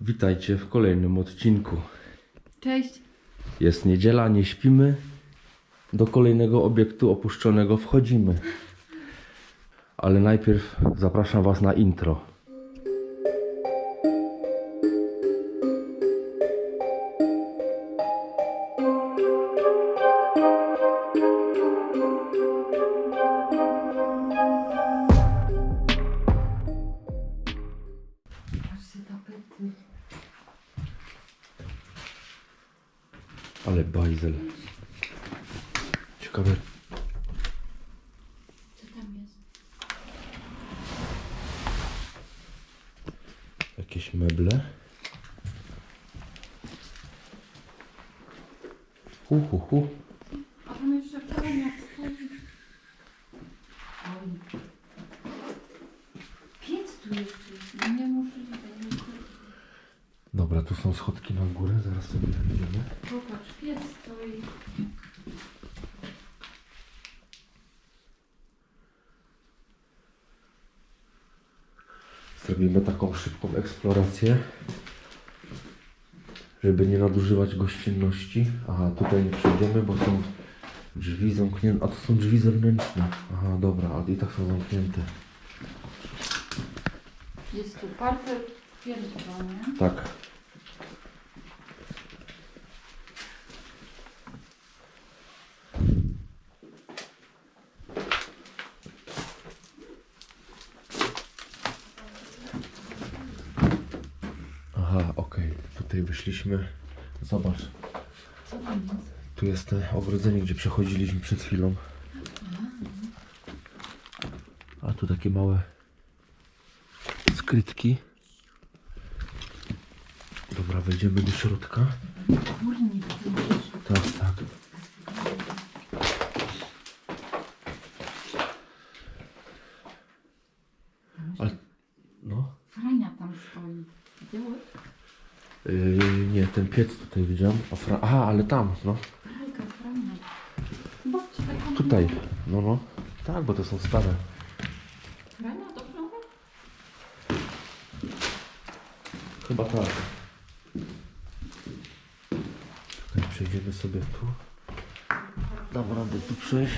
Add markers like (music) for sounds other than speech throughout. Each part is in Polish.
Witajcie w kolejnym odcinku. Cześć. Jest niedziela, nie śpimy. Do kolejnego obiektu opuszczonego wchodzimy. Ale najpierw zapraszam Was na intro. Jakieś meble. Hu, hu, hu. Dobra, tu są schodki na górę, zaraz sobie wejdziemy. Popatrz, piec stoi. Zrobimy taką szybką eksplorację, żeby nie nadużywać gościnności. Aha, tutaj nie przejdziemy, bo są drzwi zamknięte. A to są drzwi zewnętrzne. Aha, dobra, a i tak są zamknięte. Jest tu parter piętro, nie? Tak. Aha, okej. Tutaj wyszliśmy. Zobacz. Tu jest te ogrodzenie, gdzie przechodziliśmy przed chwilą. A tu takie małe skrytki. Dobra, wejdziemy do środka. Tak, tak. Ale, no. Frania tam stoi. Yy, nie, ten piec tutaj widziałem. A fra... Aha, ale tam, no. Tutaj, no, no. Tak, bo to są stare. Chyba tak. Czekaj, przejdziemy sobie tu. Dam radę tu przejść.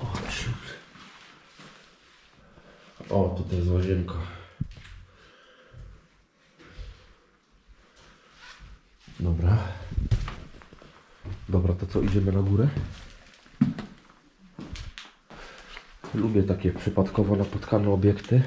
O, ciut. O, tutaj jest łazienka. Dobra. Dobra, to co, idziemy na górę? Lubię takie przypadkowo napotkane obiekty.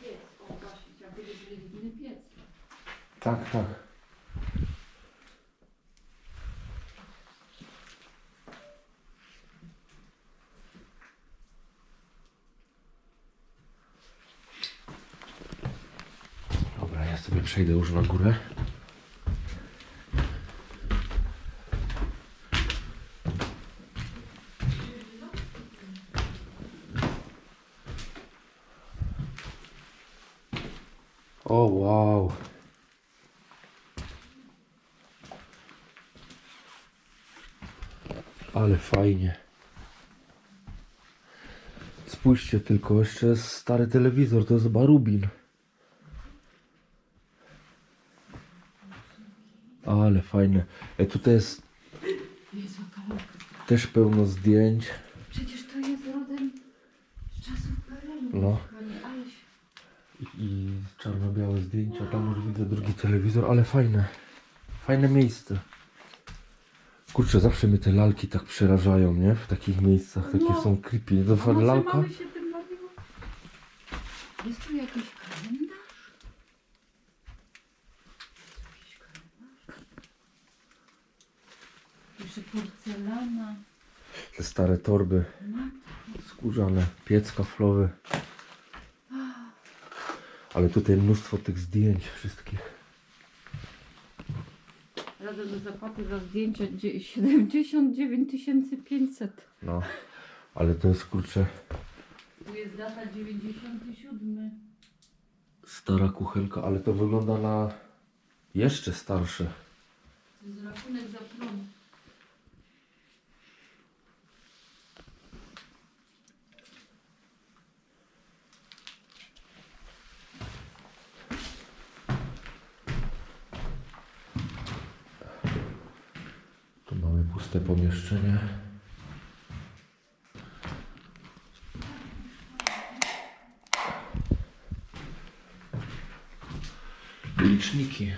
Piec, o właśnie, chciałam powiedzieć, że jest inny piec. Tak, tak. Dobra, ja sobie przejdę już na górę. O, wow. Ale fajnie. Spójrzcie tylko, jeszcze stary telewizor, to jest Barubin. Ale fajne. E, tutaj jest Jezu, też pełno zdjęć. Przecież to jest rodem z czasów PRL-u. No. kochani, Ale się... I czarno-białe zdjęcia. Tam już widzę drugi telewizor, ale fajne. Fajne miejsce. Kurczę, zawsze mnie te lalki tak przerażają, nie? W takich miejscach. Takie No. są creepy. To A może lalka? mamy się tym bawiło? Jest tu jakiś Jeszcze porcelana. Te stare torby. Skórzane, piec kaflowy. Ale tutaj mnóstwo tych zdjęć wszystkich. Rada do zapłaty za zdjęcia dzie- 79 500. No, ale to jest kurczę Tu jest data 97. stara kuchenka, ale to wygląda na Jeszcze starsze. To jest rachunek za prąd. Tu mamy puste pomieszczenie. Liczniki.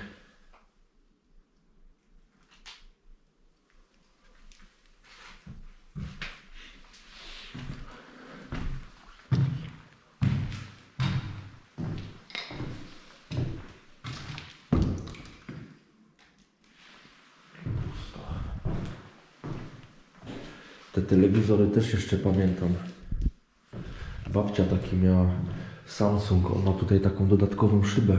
Te telewizory też jeszcze pamiętam. Babcia taki miała Samsung, on ma tutaj taką dodatkową szybę.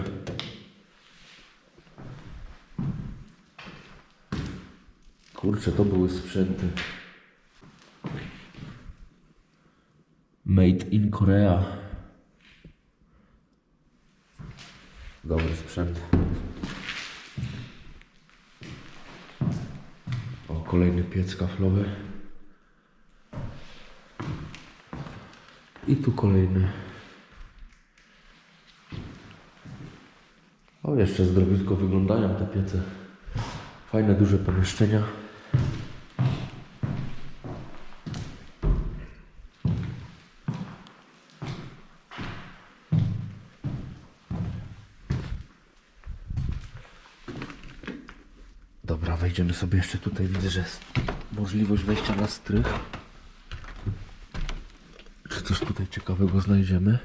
Kurczę, to były sprzęty. Made in Korea. Dobry sprzęt. O, kolejny piec kaflowy. I tu kolejny. O, jeszcze zdrowiutko wyglądają te piece. Fajne, duże pomieszczenia. Dobra, wejdziemy sobie jeszcze tutaj. Widzę, że jest możliwość wejścia na strych. Coś tutaj ciekawego znajdziemy?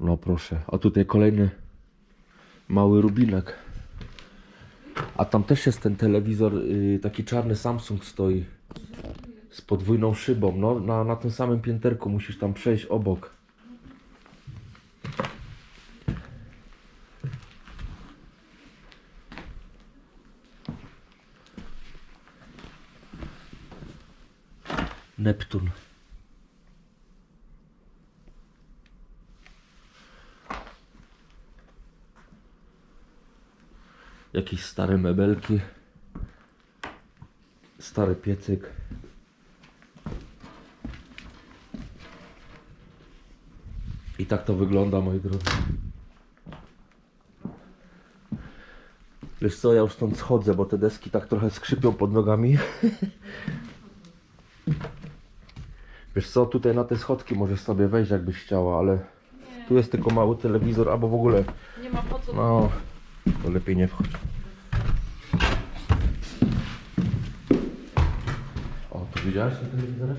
No proszę. A tutaj kolejny mały rubinek. A tam też jest ten telewizor, yy, taki czarny Samsung stoi. Z podwójną szybą. No, na, na tym samym pięterku musisz tam przejść obok. Neptun. Jakieś stare mebelki. Stary piecyk. I tak to wygląda, moi drodzy. Wiesz co, ja już stąd schodzę, bo te deski tak trochę skrzypią pod nogami. (laughs) Wiesz co, tutaj na te schodki możesz sobie wejść jakbyś chciała, ale tu jest tylko mały telewizor, albo w ogóle, Nie ma po co. no, to lepiej nie wchodź. O, tu widziałeś ten telewizorek?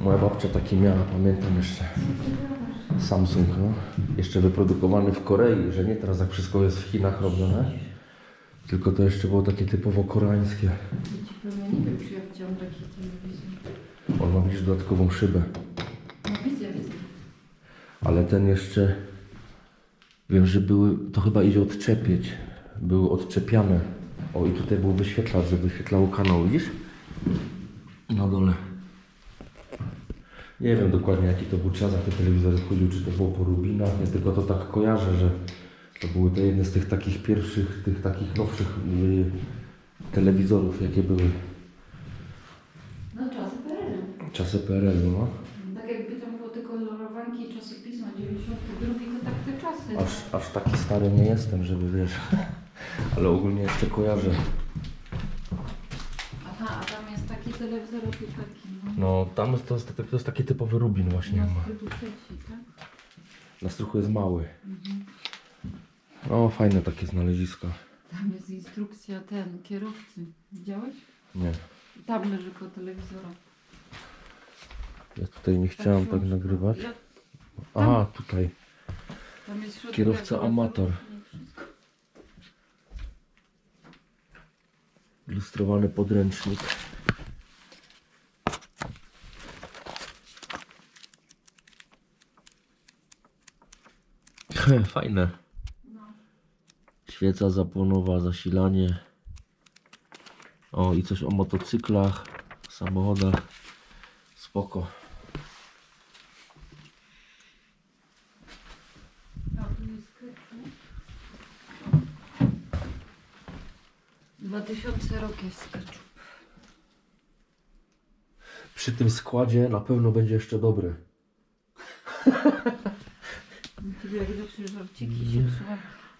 Moja babcia taki miała, pamiętam jeszcze. Samsung, no. Jeszcze wyprodukowany w Korei, że nie teraz jak wszystko jest w Chinach robione. Tylko to jeszcze było takie typowo koreańskie. Ja ja nie wiem, czy ja taki telewizor. On ma widzisz dodatkową szybę. Widzę, widzę. Ale ten jeszcze wiem, że były, to chyba idzie odczepieć. Były odczepiane. O i tutaj był wyświetlacz, że wyświetlało kanał, widzisz? Na dole. Nie wiem dokładnie jaki to był czas, jak te telewizory wchodził, czy to było po Rubinach, nie tylko to tak kojarzę, że to były te jedne z tych takich pierwszych, tych takich nowszych yy, telewizorów, jakie były. No czasy PRL. Czasy PRL-u, no. Tak jakby tam było te kolorowanki i czasopisma 92, to tak te czasy. Aż, aż taki stary nie jestem, żeby wiesz. (laughs) Ale ogólnie jeszcze kojarzę. Aha, a tam jest taki telewizor, tu taki. No, No tam jest to, jest, to jest taki typowy rubin właśnie. na ma. strychu trzeci, tak? Na strychu jest mały. No fajne takie znaleziska. Tam jest instrukcja ten, kierowcy. Widziałeś? Nie. Tam leży koło telewizora. Ja tutaj nie chciałem w tak środku. nagrywać. Ja, Aha, tutaj. tam jest w środku Kierowca amator. Ilustrowany podręcznik. (laughs) Fajne świeca zapłonowa, zasilanie. O i coś o motocyklach, samochodach. Spoko. Dwa tysiące rok jest SketchUp. Przy tym składzie na pewno będzie jeszcze dobry. Jak żarciki się.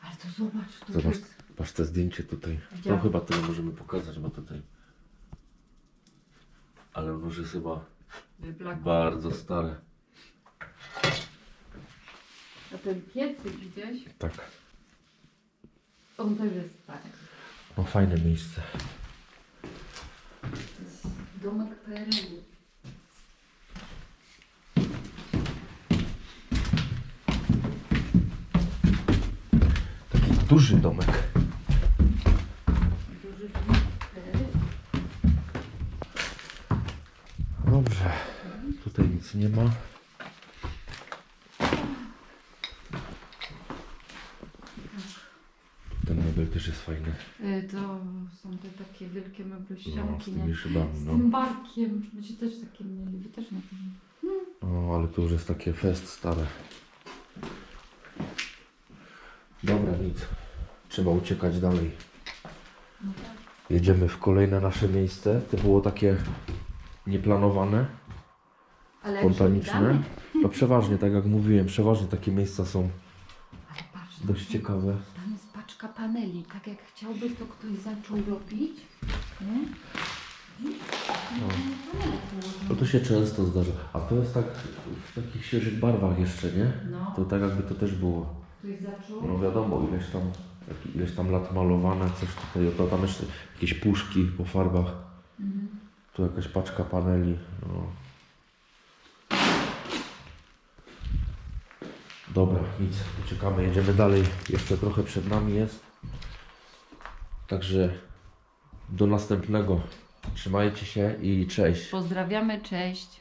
Ale to zobacz, to Zobacz, jest... masz te zdjęcie tutaj. To Widziałam. chyba tyle możemy pokazać, bo tutaj. Ale już jest chyba bardzo stare. A ten piecyk gdzieś, Tak. on też jest stary. No fajne miejsce. To jest domek PRL-u. Duży domek. Dobrze. Tutaj nic nie ma. Ten mebel też jest fajny. Y, To są te takie wielkie No, z meblościanki, tymi nie? szybami, Z no. tym barkiem. Będziecie też takie mieli, wy też na pewno. No, ale to już jest takie fest stare. Dobra, nic. Trzeba uciekać dalej. No tak. Jedziemy w kolejne nasze miejsce. To było takie nieplanowane, Ale spontaniczne. No przeważnie, tak jak mówiłem, przeważnie takie miejsca są Ale patrz, dość ciekawe. Tam jest paczka paneli. Tak jak chciałby to ktoś zaczął robić. Nie? Widzisz? No. Panele położone. No to się często zdarza. A to jest tak w takich świeżych barwach jeszcze, nie? No, To tak jakby to też było. Ktoś zaczął. No wiadomo, ileś tam, ileś tam lat malowane, coś tutaj, to tam jeszcze jakieś puszki po farbach. Mhm. Tu jakaś paczka paneli. No. Dobra, nic, uciekamy, jedziemy dalej. Jeszcze trochę przed nami jest. Także do następnego. Trzymajcie się i cześć. Pozdrawiamy, cześć.